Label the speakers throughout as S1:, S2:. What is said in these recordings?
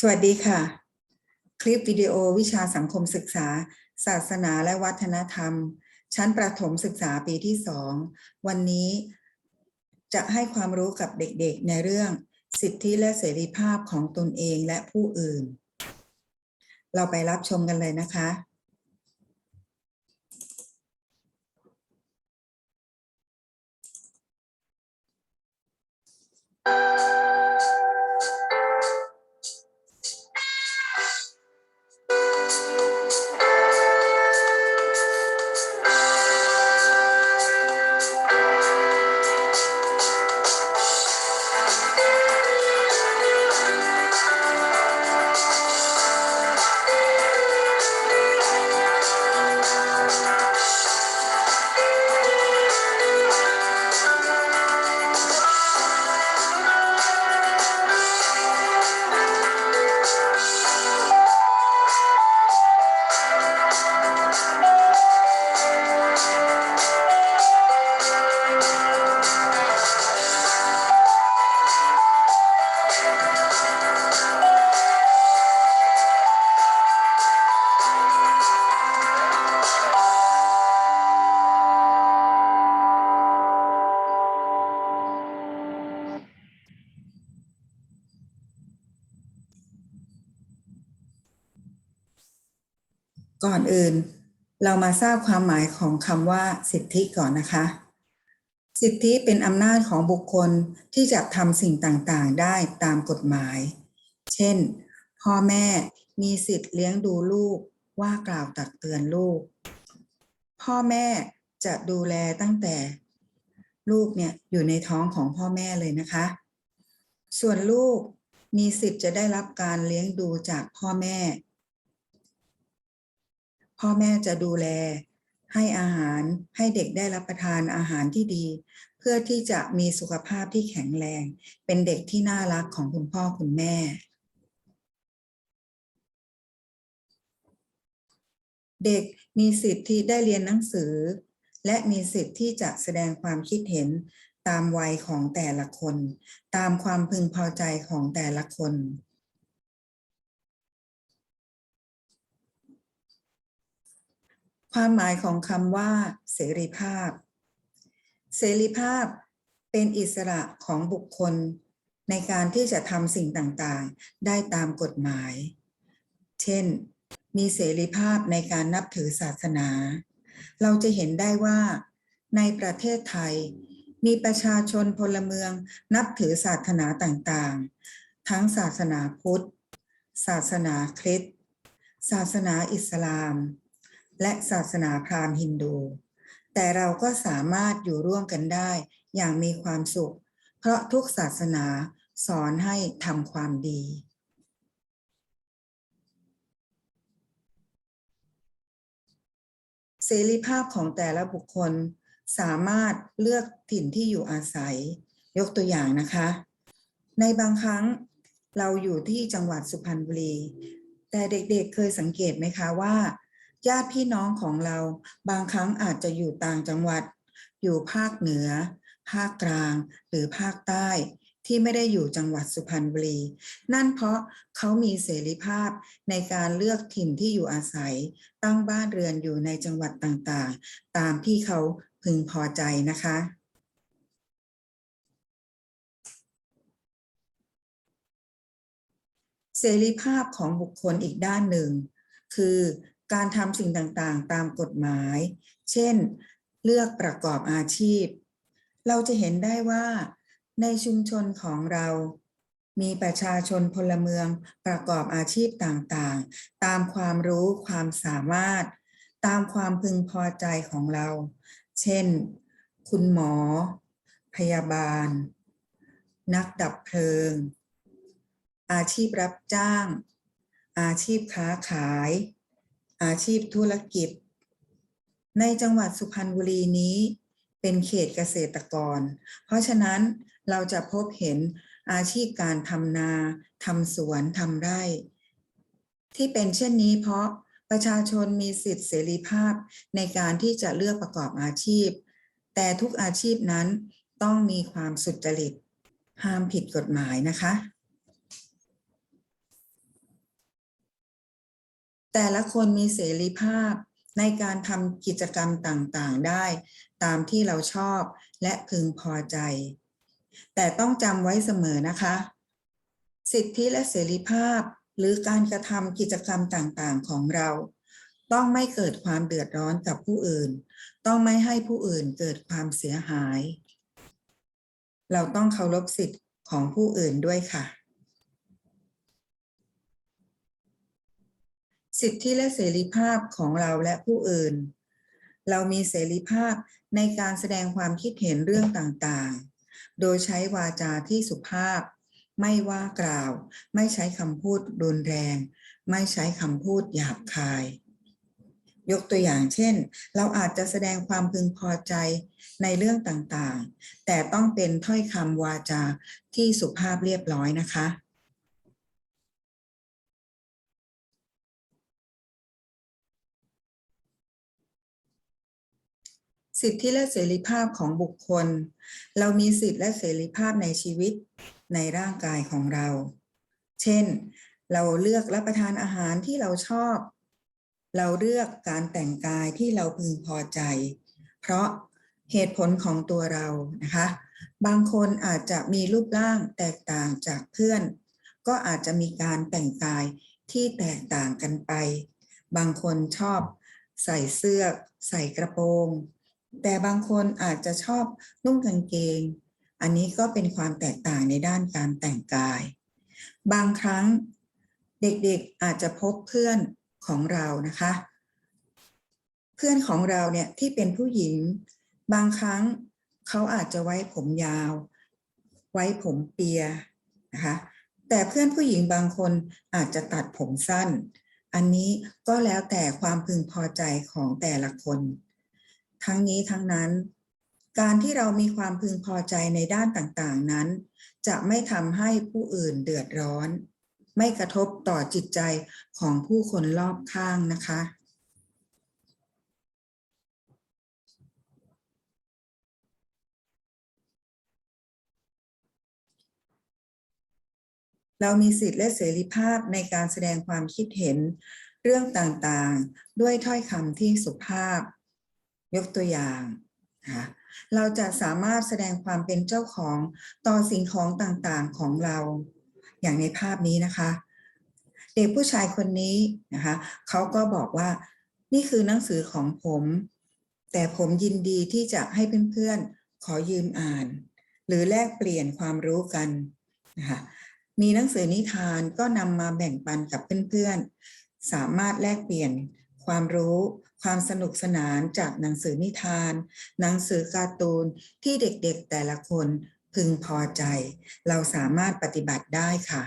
S1: สวัสดีค่ะ คลิปวิดีโอวิชาสังคมศึกษา ศาสนาและวัฒนธรรม ชั้นประถมศึกษาปีที่สองวันนี้จะให้ความรู้กับเด็กๆในเรื่องสิทธิและเสรีภาพของตนเองและผู้อื่น เราไปรับชมกันเลยนะคะก่ อนอื่น เรามาทราบความหมายของคำว่า สิทธิก่อนนะคะ สิทธิเป็นอำนาจของบุคคลที่จะทำสิ่งต่างๆ ได้ตามกฎหมาย เช่น พ่อแม่มีสิทธิ์เลี้ยงดูลูกว่ากล่าวตักเตือนลูก พ่อแม่จะดูแลตั้งแต่ ลูกเนี่ยอยู่ในท้องของพ่อแม่เลยนะคะ ส่วนลูกมีสิทธิ์จะได้รับการเลี้ยงดูจากพ่อแม่ พ่อแม่จะดูแล ให้อาหารให้เด็กได้รับประทานอาหารที่ดี เพื่อที่จะมีสุขภาพที่แข็งแรง เป็นเด็กที่น่ารักของคุณพ่อคุณแม่เด็กมีสิทธิ์ที่ได้เรียนหนังสือ และมีสิทธิ์ที่จะแสดงความคิดเห็นตามวัยของแต่ละคน ตามความพึงพอใจของแต่ละคน ความหมายของคำว่า เสรีภาพ เสรีภาพเป็นอิสระของบุคคลในการที่จะทำสิ่งต่างๆ ได้ตามกฎหมาย เช่น มีเสรีภาพในการนับถือศาสนา เราจะเห็นได้ว่าในประเทศไทย มีประชาชนพลเมืองนับถือศาสนาต่างๆ ทั้งศาสนาพุทธ ศาสนาคริสต์ ศาสนาอิสลาม และศาสนาพราหมณ์ฮินดู แต่เราก็สามารถอยู่ร่วมกันได้อย่างมีความสุข เพราะทุกศาสนาสอนให้ทำความดี เสรีภาพของแต่ละบุคคลสามารถเลือกถิ่นที่อยู่อาศัย ยกตัวอย่างนะคะ ในบางครั้งเราอยู่ที่จังหวัดสุพรรณบุรี แต่เด็กๆเเคยสังเกตไหมคะว่า ญาติพี่น้องของเราบางครั้งอาจจะอยู่ต่างจังหวัด อยู่ภาคเหนือ ภาคกลาง หรือภาคใต้ ที่ไม่ได้อยู่จังหวัดสุพรรณบุรี นั่นเพราะเขามีเสรีภาพในการเลือกถิ่นที่อยู่อาศัย ตั้งบ้านเรือนอยู่ในจังหวัดต่างๆ ตามที่เขาพึงพอใจนะคะเสรีภาพของบุคคลอีกด้านหนึ่ง คือ การทำสิ่งต่างๆ ตามกฎหมาย เช่น เลือกประกอบอาชีพ เราจะเห็นได้ว่า ในชุมชนของเรา มีประชาชนพลเมืองประกอบอาชีพต่างๆ ตามความรู้ความสามารถ ตามความพึงพอใจของเรา เช่น คุณหมอ พยาบาล นักดับเพลิง อาชีพรับจ้าง อาชีพค้าขาย อาชีพธุรกิจ ในจังหวัดสุพรรณบุรีนี้ เป็นเขตเกษตรกร เพราะฉะนั้นเราจะพบเห็นอาชีพการทำนาทำสวนทำไร่ ที่เป็นเช่นนี้เพราะประชาชนมีสิทธิเสรีภาพในการที่จะเลือกประกอบอาชีพ แต่ทุกอาชีพนั้นต้องมีความสุจริต ห้ามผิดกฎหมายนะคะ แต่ละคนมีเสรีภาพในการทำกิจกรรมต่างๆได้ ตามที่เราชอบและพึงพอใจ แต่ต้องจำไว้เสมอนะคะ สิทธิและเสรีภาพหรือการกระทำกิจกรรมต่างๆของเรา ต้องไม่เกิดความเดือดร้อนกับผู้อื่น ต้องไม่ให้ผู้อื่นเกิดความเสียหาย เราต้องเคารพสิทธิ์ของผู้อื่นด้วยค่ะ สิทธิและเสรีภาพของเราและผู้อื่น เรามีเสรีภาพในการแสดงความคิดเห็นเรื่องต่างๆ โดยใช้วาจาที่สุภาพ ไม่ว่ากล่าว ไม่ใช้คำพูดรุนแรง ไม่ใช้คำพูดหยาบคาย ยกตัวอย่างเช่น เราอาจจะแสดงความพึงพอใจในเรื่องต่างๆ แต่ต้องเป็นถ้อยคำวาจาที่สุภาพเรียบร้อยนะคะ สิทธิและเสรีภาพของบุคคล เรามีสิทธิและเสรีภาพในชีวิตในร่างกายของเรา เช่น เราเลือกรับประทานอาหารที่เราชอบ เราเลือกการแต่งกายที่เราพึงพอใจ เพราะเหตุผลของตัวเรานะคะ บางคนอาจจะมีรูปร่างแตกต่างจากเพื่อน ก็อาจจะมีการแต่งกายที่แตกต่างกันไป บางคนชอบใส่เสื้อ ใส่กระโปรง แต่บางคนอาจจะชอบนุ่งกางเกง อันนี้ก็เป็นความแตกต่างในด้านการแต่งกาย บางครั้งเด็กๆอาจจะพบเพื่อนของเรานะคะ เพื่อนของเราเนี่ยที่เป็นผู้หญิง บางครั้งเขาอาจจะไว้ผมยาว ไว้ผมเปียนะคะแต่เพื่อนผู้หญิงบางคนอาจจะตัดผมสั้น อันนี้ก็แล้วแต่ความพึงพอใจของแต่ละคน ทั้งนี้ทั้งนั้น การที่เรามีความพึงพอใจในด้านต่างๆนั้น จะไม่ทำให้ผู้อื่นเดือดร้อน ไม่กระทบต่อจิตใจของผู้คนรอบข้างนะคะ เรามีสิทธิและเสรีภาพในการแสดงความคิดเห็นเรื่องต่างๆ ด้วยถ้อยคำที่สุภาพ ยกตัวอย่างนะคะเราจะสามารถแสดงความเป็นเจ้าของต่อสิ่งของต่างๆของเราอย่างในภาพนี้นะคะ เด็กผู้ชายคนนี้นะคะเขาก็บอกว่านี่คือหนังสือของผม แต่ผมยินดีที่จะให้เพื่อนๆขอยืมอ่าน หรือแลกเปลี่ยนความรู้กันนะคะมีหนังสือนิทานก็นำมาแบ่งปันกับเพื่อนๆ สามารถแลกเปลี่ยน ความรู้ ความสนุกสนานจากหนังสือนิทาน หนังสือการ์ตูนที่เด็กๆแต่ละคนพึงพอใจ เราสามารถปฏิบัติได้ค่ะ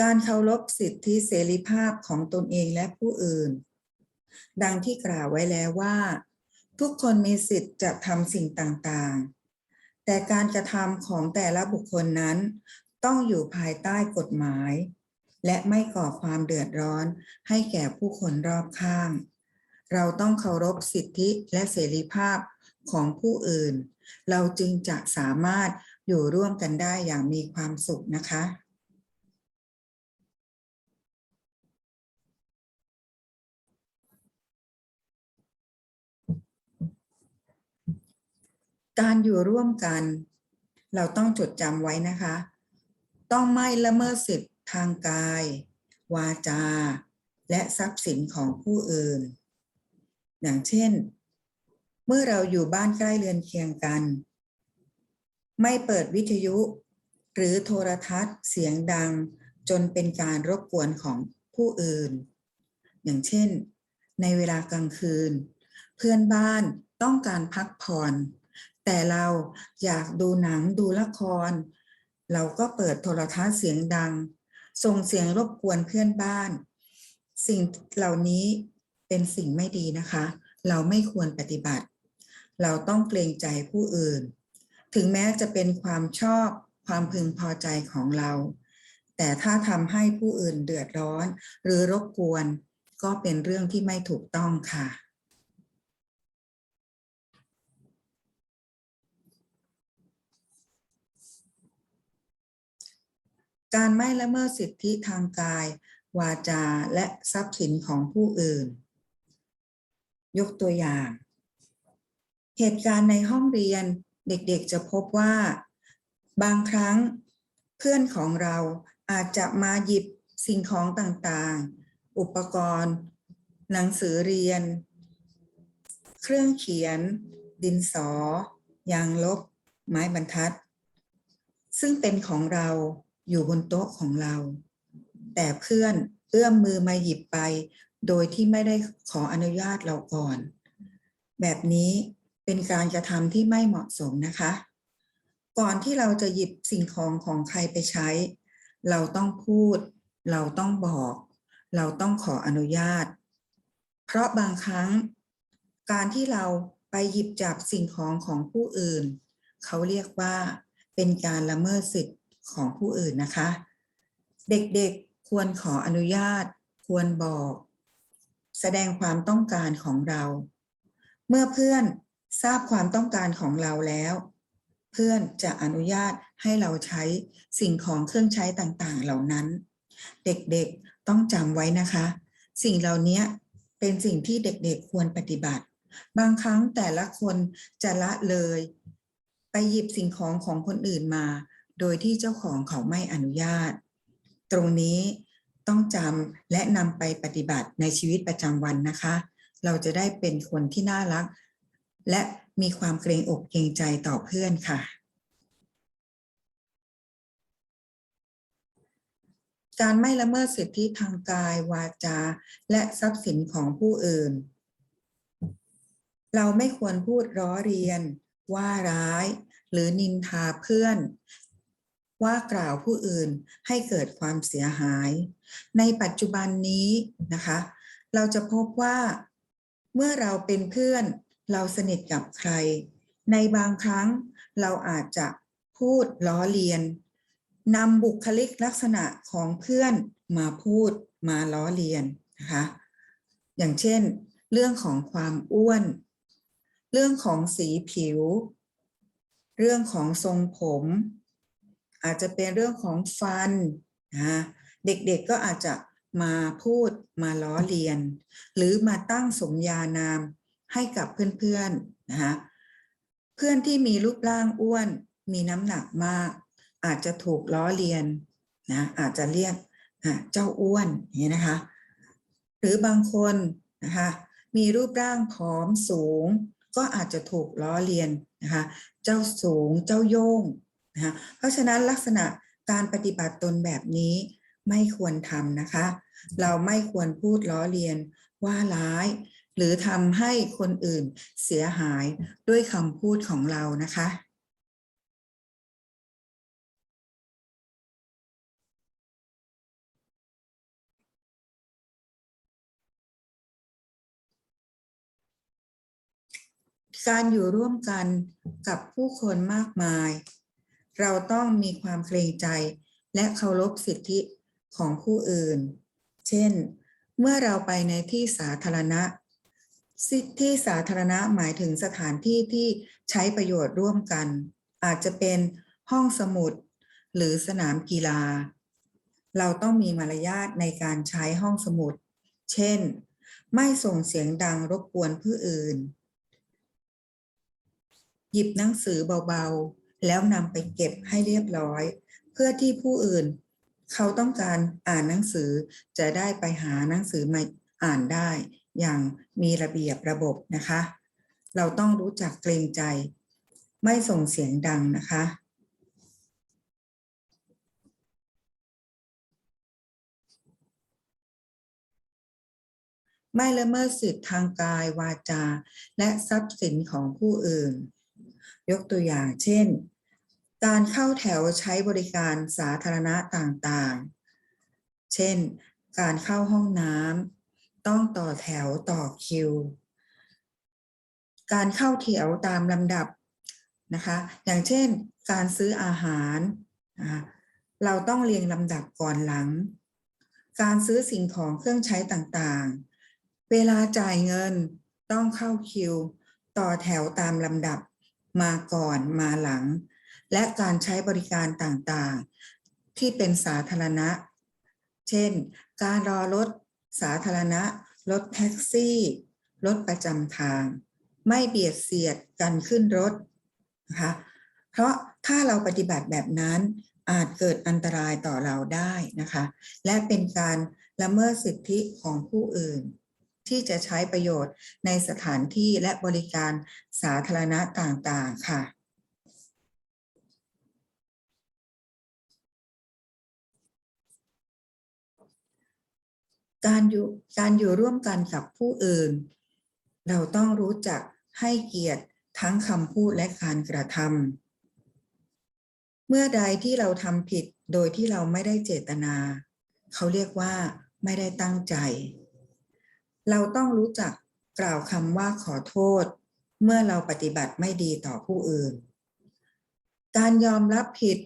S1: การเคารพสิทธิเสรีภาพของตนเองและผู้อื่น ดังที่กล่าวไว้แล้วว่า ทุกคนมีสิทธิ์จะทำสิ่งต่างๆ แต่การกระทำของแต่ละบุคคลนั้น ต้องอยู่ภายใต้กฎหมาย และไม่ก่อความเดือดร้อนให้แก่ผู้คนรอบข้าง เราต้องเคารพสิทธิและเสรีภาพของผู้อื่น เราจึงจะสามารถอยู่ร่วมกันได้อย่างมีความสุขนะคะ การอยู่ร่วมกัน เราต้องจดจำไว้นะคะ ต้องไม่ละเมิดสิทธิทางกาย วาจา และทรัพย์สินของผู้อื่น อย่างเช่น เมื่อเราอยู่บ้านใกล้เรือนเคียงกัน ไม่เปิดวิทยุ หรือโทรทัศน์เสียงดังจนเป็นการรบกวนของผู้อื่น อย่างเช่น ในเวลากลางคืน เพื่อนบ้านต้องการพักผ่อน แต่เราอยากดูหนังดูละคร เราก็เปิดโทรทัศน์เสียงดัง ส่งเสียงรบกวนเพื่อนบ้าน สิ่งเหล่านี้เป็นสิ่งไม่ดีนะคะ เราไม่ควรปฏิบัติ เราต้องเกรงใจผู้อื่น ถึงแม้จะเป็นความชอบความพึงพอใจของเรา แต่ถ้าทำให้ผู้อื่นเดือดร้อน หรือรบกวน ก็เป็นเรื่องที่ไม่ถูกต้องค่ะ ก การไม่ละเมิดสิทธิทางกาย วาจาและทรัพย์สินของผู้อื่น ยกตัวอย่าง เหตุการณ์ในห้องเรียนเด็กๆจะพบว่า บางครั้งเพื่อนของเราอาจจะมาหยิบสิ่งของต่างๆ อุปกรณ์ หนังสือเรียน เครื่องเขียน ดินสอ ยางลบ ไม้บรรทัด ซึ่งเป็นของเรา อยู่บนโต๊ะของเรา แต่เพื่อนเอื้อมมือมาหยิบไป โดยที่ไม่ได้ขออนุญาตเราก่อน แบบนี้เป็นการกระทำที่ไม่เหมาะสมนะคะ ก่อนที่เราจะหยิบสิ่งของของใครไปใช้ เราต้องพูด เราต้องบอก เราต้องขออนุญาต เพราะบางครั้ง การที่เราไปหยิบจับสิ่งของของผู้อื่น เขาเรียกว่าเป็นการละเมิดสิทธิ์ ของผู้อื่นนะคะ เด็กๆควรขออนุญาต ควรบอก แสดงความต้องการของเรา เมื่อเพื่อนทราบความต้องการของเราแล้ว เพื่อนจะอนุญาตให้เราใช้สิ่งของเครื่องใช้ต่างๆ เหล่านั้น เด็กๆต้องจำไว้นะคะ สิ่งเหล่านี้เป็นสิ่งที่เด็กๆควรปฏิบัติ บางครั้งแต่ละคนจะละเลย ไปหยิบสิ่งของของคนอื่นมา โดยที่เจ้าของเขาไม่อนุญาต ตรงนี้ต้องจำและนำไปปฏิบัติในชีวิตประจำวันนะคะ เราจะได้เป็นคนที่น่ารัก และมีความเกรงอกเกรงใจต่อเพื่อนค่ะ การไม่ละเมิดสิทธิทางกายวาจา และทรัพย์สินของผู้อื่น เราไม่ควรพูดล้อเรียน ว่าร้าย หรือนินทาเพื่อน ว่ากล่าวผู้อื่นให้เกิดความเสียหาย ในปัจจุบันนี้นะคะ เราจะพบว่า เมื่อเราเป็นเพื่อนเราสนิทกับใคร ในบางครั้งเราอาจจะพูดล้อเลียนนำบุคลิกลักษณะของเพื่อนมาพูดมาล้อเลียนนะคะอย่างเช่น เรื่องของความอ้วน เรื่องของสีผิว เรื่องของทรงผม อาจจะเป็นเรื่องของฟันนะเด็กๆก็อาจจะมาพูดมาล้อเลียน หรือมาตั้งสมญานามให้กับเพื่อนๆนะคะเพื่อนที่มีรูปร่างอ้วนมีน้ำหนักมาก อาจจะถูกล้อเลียนนะอาจจะเรียกเจ้าอ้วนอย่างนี้นะคะหรือบางคนนะคะมีรูปร่างผอมสูง ก็อาจจะถูกล้อเลียนนะคะเจ้าสูงเจ้าโยง นะคะเพราะฉะนั้นลักษณะการปฏิบัติตนแบบนี้ไม่ควรทำนะคะ เราไม่ควรพูดล้อเลียนว่าร้าย หรือทำให้คนอื่นเสียหายด้วยคำพูดของเรานะคะการอยู่ร่วมกันกับผู้คนมากมาย เราต้องมีความเกรงใจ และเคารพสิทธิของผู้อื่น เช่น เมื่อเราไปในที่สาธารณะ สิที่สาธารณะหมายถึงสถานที่ที่ใช้ประโยชน์ร่วมกัน อาจจะเป็นห้องสมุด หรือสนามกีฬา เราต้องมีมารยาทในการใช้ห้องสมุด เช่น ไม่ส่งเสียงดังรบกวนผู้อื่น หยิบหนังสือเบาๆ แล้วนำไปเก็บให้เรียบร้อย เพื่อที่ผู้อื่น เขาต้องการอ่านหนังสือจะได้ไปหาหนังสือมาอ่านได้ อย่างมีระเบียบระบบนะคะ เราต้องรู้จักเกรงใจ ไม่ส่งเสียงดังนะคะไม่ละเมิดสิทธิทางกายวาจา และทรัพย์สินของผู้อื่น ยกตัวอย่างเช่น การเข้าแถวใช้บริการสาธารณะต่างๆ เช่น การเข้าห้องน้ำต้องต่อแถวต่อคิว การเข้าแถวตามลำดับนะคะ อย่างเช่น การซื้ออาหารเราต้องเรียงลำดับก่อนหลัง การซื้อสิ่งของเครื่องใช้ต่างๆ เวลาจ่ายเงินต้องเข้าคิว ต่อแถวตามลำดับมาก่อนมาหลัง และการใช้บริการต่างๆ ที่เป็นสาธารณะ เช่น การรอรถสาธารณะ รถแท็กซี่ รถประจำทาง ไม่เบียดเสียดกันขึ้นรถนะคะเพราะถ้าเราปฏิบัติแบบนั้นอาจเกิดอันตรายต่อเราได้นะคะ และเป็นการละเมิดสิทธิของผู้อื่น ที่จะใช้ประโยชน์ในสถานที่และบริการสาธารณะต่างๆค่ะ การอยู่การอยู่ร่วมกันกับผู้อื่น เราต้องรู้จักให้เกียรติทั้งคำพูดและการกระทำเมื่อใดที่เราทำผิดโดยที่เราไม่ได้เจตนา เขาเรียกว่าไม่ได้ตั้งใจ เราต้องรู้จักกล่าวคำว่าขอโทษ เมื่อเราปฏิบัติไม่ดีต่อผู้อื่น การยอมรับผิด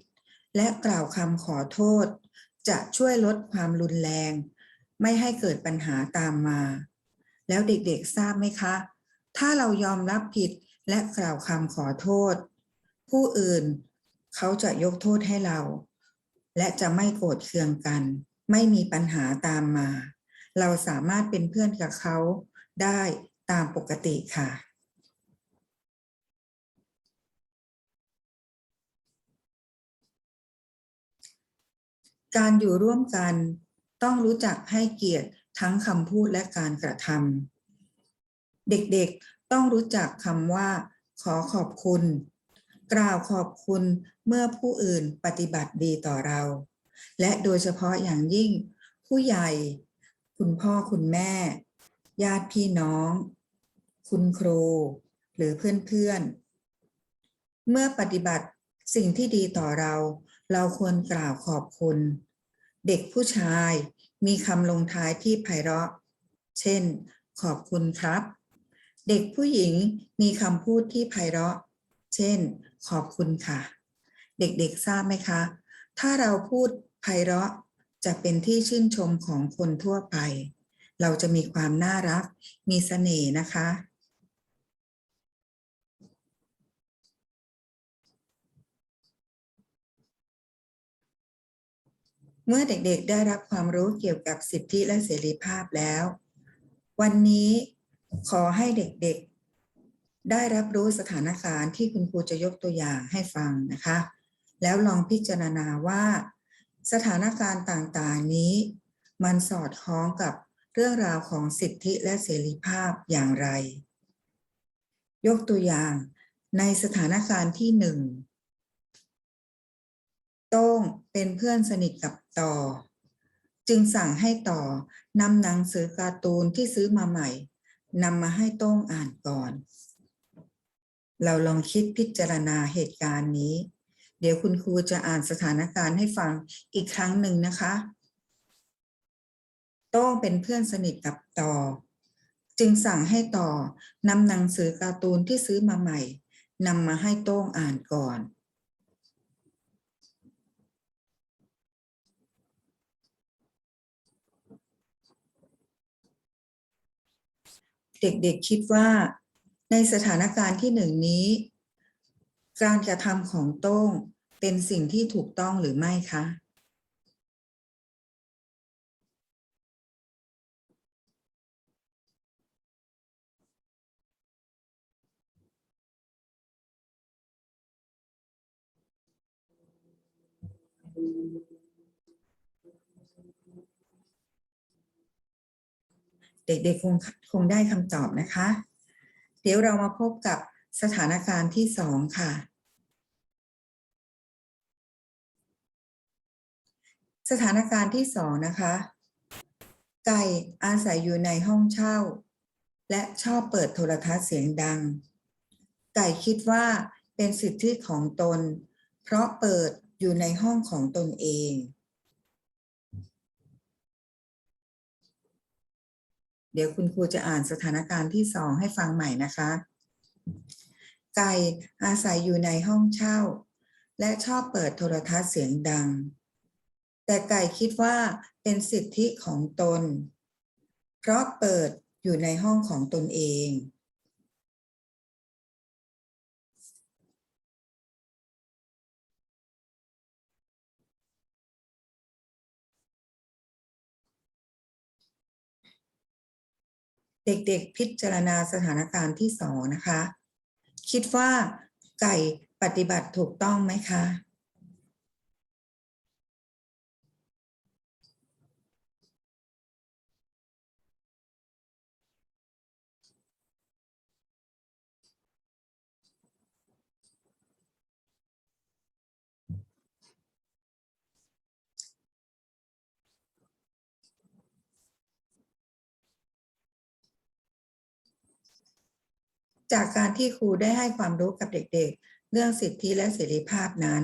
S1: และกล่าวคำขอโทษ จะช่วยลดความรุนแรง ไม่ให้เกิดปัญหาตามมา แล้วเด็กๆทราบไหมคะ ถ้าเรายอมรับผิดและกล่าวคำขอโทษ ผู้อื่นเขาจะยกโทษให้เรา และจะไม่โกรธเคืองกัน ไม่มีปัญหาตามมา เราสามารถเป็นเพื่อนกับเขาได้ตามปกติค่ะการอยู่ร่วมกัน ต้องรู้จักให้เกียรติทั้งคำพูดและการกระทำเด็กๆต้องรู้จักคำว่า ขอขอบคุณ กล่าวขอบคุณเมื่อผู้อื่นปฏิบัติดีต่อเรา และโดยเฉพาะอย่างยิ่ง ผู้ใหญ่ คุณพ่อคุณแม่ ญาติพี่น้อง คุณครู หรือเพื่อนๆ เมื่อปฏิบัติสิ่งที่ดีต่อเรา เราควรกล่าวขอบคุณ เด็กผู้ชาย มีคำลงท้ายที่ไพเราะ เช่น ขอบคุณครับ เด็กผู้หญิงมีคำพูดที่ไพเราะ เช่น ขอบคุณค่ะ เด็กๆทราบไหมคะ ถ้าเราพูดไพเราะจะเป็นที่ชื่นชมของคนทั่วไป เราจะมีความน่ารัก มีเสน่ห์นะคะ เมื่อเด็กๆได้รับความรู้เกี่ยวกับสิทธิและเสรีภาพแล้ว วันนี้ขอให้เด็กๆ ได้รับรู้สถานการณ์ที่คุณครูจะยกตัวอย่างให้ฟังนะคะ แล้วลองพิจารณาว่า สถานการณ์ต่างๆนี้ มันสอดคล้องกับเรื่องราวของสิทธิและเสรีภาพอย่างไร ยกตัวอย่างในสถานการณ์ที่หนึ่งโต้งเป็นเพื่อนสนิทกับ ต่อ จึงสั่งให้ต่อนำหนังสือการ์ตูนที่ซื้อมาใหม่นำมาให้โต้งอ่านก่อน เราลองคิดพิจารณาเหตุการณ์นี้ เดี๋ยวคุณครูจะอ่านสถานการณ์ให้ฟังอีกครั้งหนึ่งนะคะ โต้งเป็นเพื่อนสนิทกับต่อ จึงสั่งให้ต่อนำหนังสือการ์ตูนที่ซื้อมาใหม่นำมาให้โต้งอ่านก่อน เด็กๆคิดว่า ในสถานการณ์ที่หนึ่งนี้ การกระทำของโต้งเป็นสิ่งที่ถูกต้องหรือไม่คะ เด็กๆคงคงได้คำตอบนะคะ เดี๋ยวเรามาพบกับสถานการณ์ที่สองค่ะ สถานการณ์ที่สองนะคะ ไก่อาศัยอยู่ในห้องเช่า และชอบเปิดโทรทัศน์เสียงดัง ไก่คิดว่าเป็นสิทธิของตน เพราะเปิดอยู่ในห้องของตนเอง เดี๋ยวคุณครูจะอ่านสถานการณ์ที่สองให้ฟังใหม่นะคะ ไก่อาศัยอยู่ในห้องเช่า และชอบเปิดโทรทัศน์เสียงดัง แต่ไก่คิดว่าเป็นสิทธิของตน เพราะเปิดอยู่ในห้องของตนเอง เด็กๆ พิจารณาสถานการณ์ที่สองนะคะ คิดว่าไก่ปฏิบัติถูกต้องไหมคะ จากการที่ครูได้ให้ความรู้กับเด็กๆ เรื่องสิทธิและเสรีภาพนั้น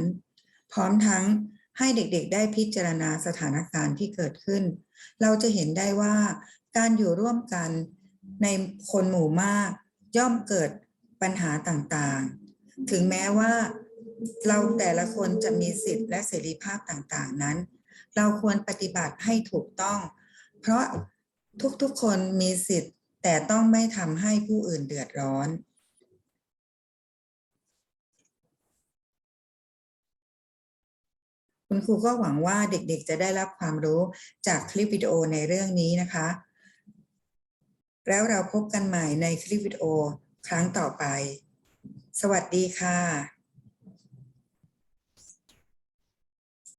S1: พร้อมทั้งให้เด็กๆ ได้พิจารณาสถานการณ์ที่เกิดขึ้น เราจะเห็นได้ว่าการอยู่ร่วมกันในคนหมู่มาก ย่อมเกิดปัญหาต่างๆ ถึงแม้ว่าเราแต่ละคนจะมีสิทธิและเสรีภาพต่างๆนั้น เราควรปฏิบัติให้ถูกต้อง เพราะทุกๆคนมีสิทธิ์ แต่ต้องไม่ทำให้ผู้อื่นเดือดร้อนคุณครูก็หวังว่าเด็กๆ จะได้รับความรู้จากคลิปวิดีโอในเรื่องนี้นะคะ แล้วเราพบกันใหม่ในคลิปวิดีโอครั้งต่อไป สวัสดีค่ะ